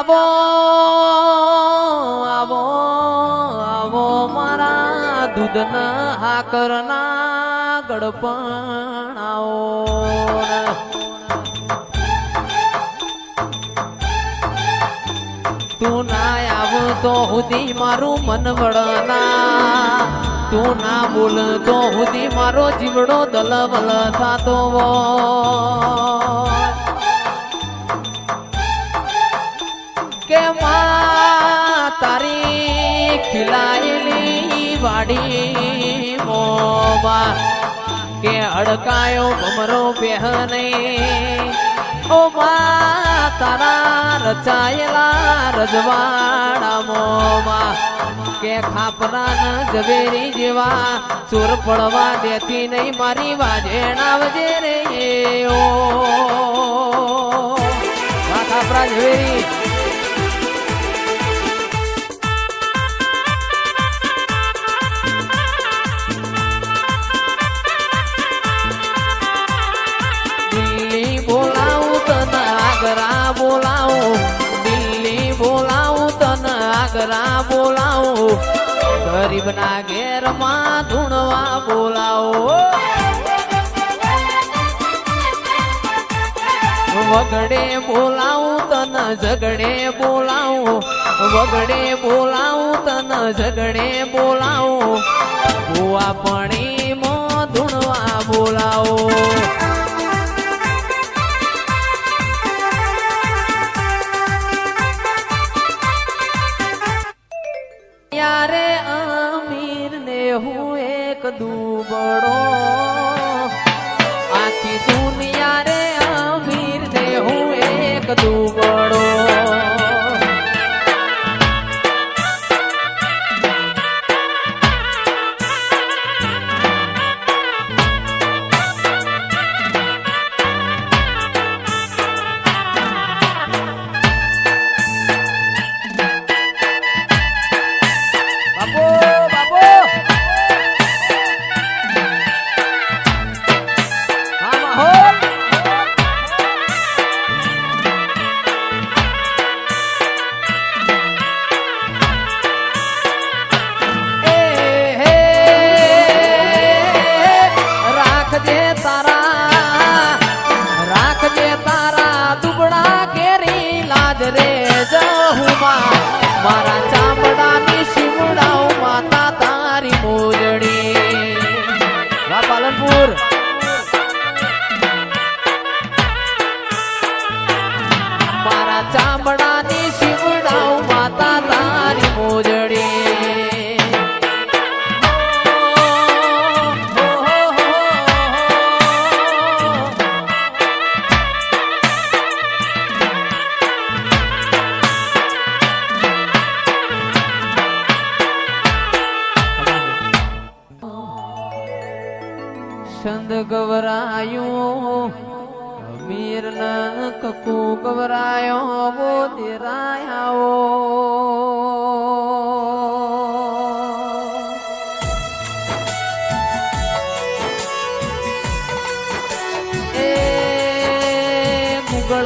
આવો આવો આવો મારા દૂધના આકરના ગડપણ આવો. તું ના આવ તો હુદી મારું મન વળના. તું ના બોલ તો હુદી મારો જીવડો દલવલ થાતો કે માં તારી ખીલાયેલી વાડી મોમાં કે અડકાયો ભમરો પહેને? ઓ માં તારા રચાયેલા રજવાડા મોમાં કે ખાપરા ન ઝવેરી જેવા ચોર પડવા દેતી નહીં મારી વાજેણા વજે રે ઓ. ખાપરા ઝવેરી બોલાવો બોલાવું. ગરીબના ઘેરમાં ધૂણવા બોલાવો. વગડે બોલાવું તન ઝગડે બોલાવું. વગડે બોલાવું તન ઝગડે બોલાવું. ભૂવા પણી મો ધૂણવા બોલાવો. દુબડો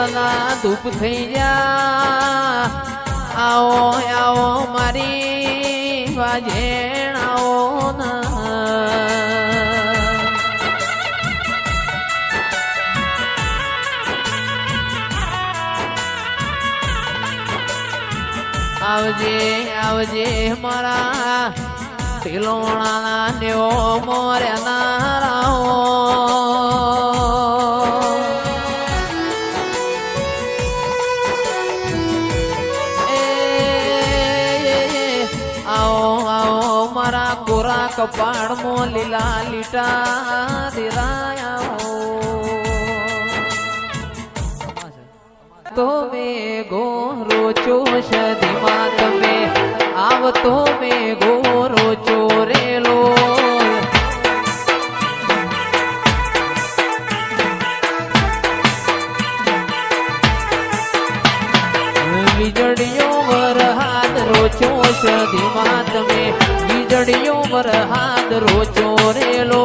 મુગળના ધૂપ થઈ જા આવો આવો મારી વાજેણ, આવો ના. આવજે આવજે મારા તિલોણાના નેવો મોર્યા રાહો મારા કોરા કપાળમાં લીલા લીટા દિરાયા તો મે ગોરો ચોશ ધીમા તમે આવતો મે ગોરો પડ્યો વરહાદ રોચો રેલો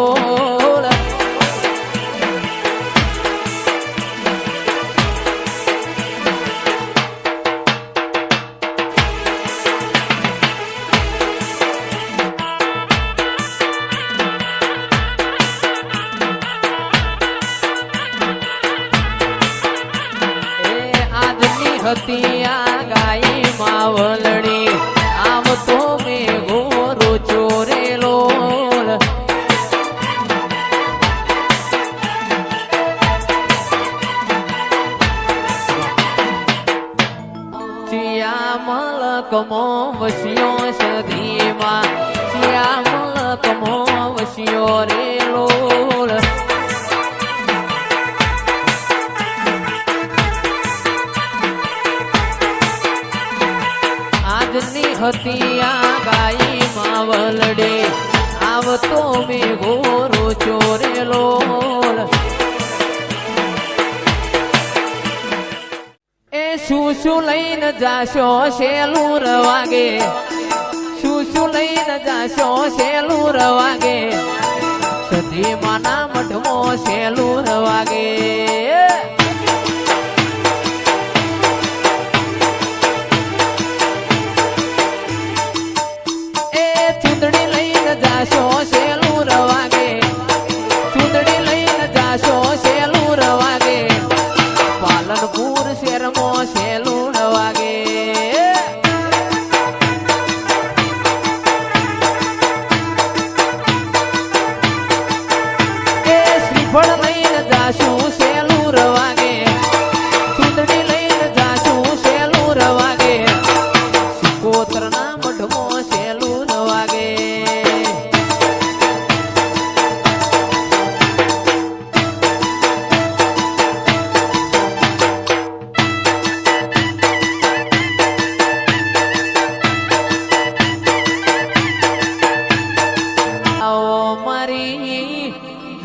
હતી આ ગાય માવલણી હતી આ ગાઈ માવલડે. આવતો મેં ગોરો ચોરેલો એ શું શું લઈને જાશો શેલું રવાગે શું શું લઈને જાશો શેલું રવાગે સધી માના મઢમો શેલું રવાગે ચૂંદડી લઈને જાશો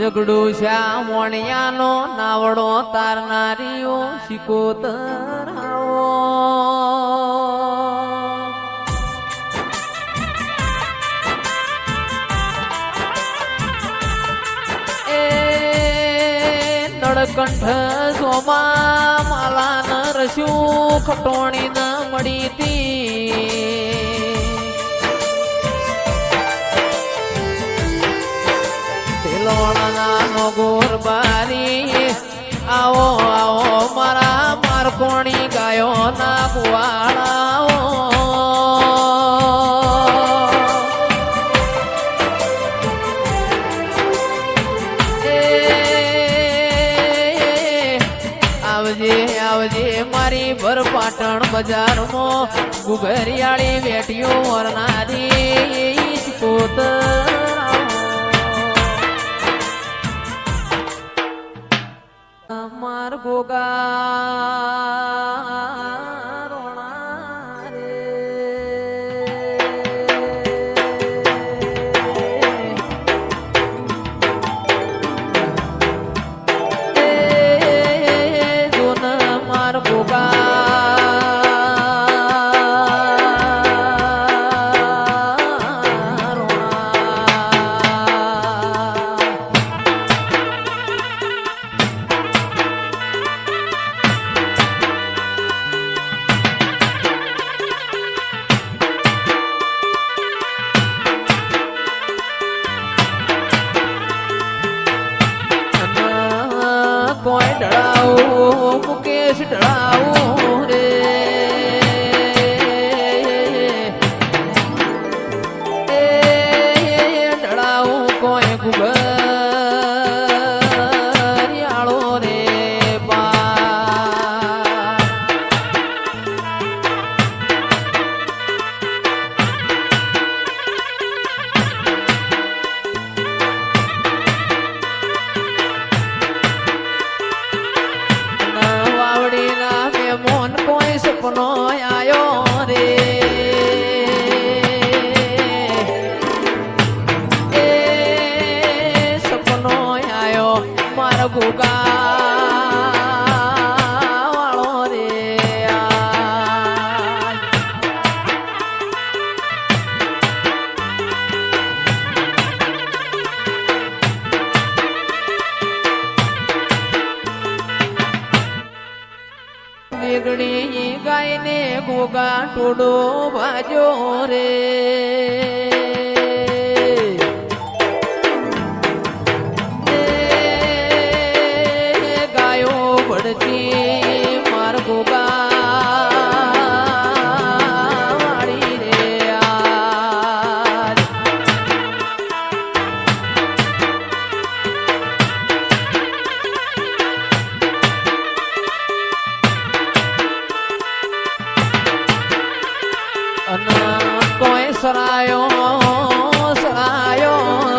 ઝઘડો શ્યા મોણિયાનો નાવડો તારનારીઓ શિકોતર નળકંઠ સોમા, માલા ન રસ્યું ખટોણી ન મળી તી. તિલોણના ગોરબારી આવો આવો મારા મારકોણી ગાયો ના આવજે આવજે મારી ભર પાટણ બજારમાં ગુગરિયાળી વેટીઓ વરનારી. મેમોન કોઈ ગોગા ટોડો ભાજો રે. ગાયો ભડતી માર ગોગા કોઈ સરાયો સરાયો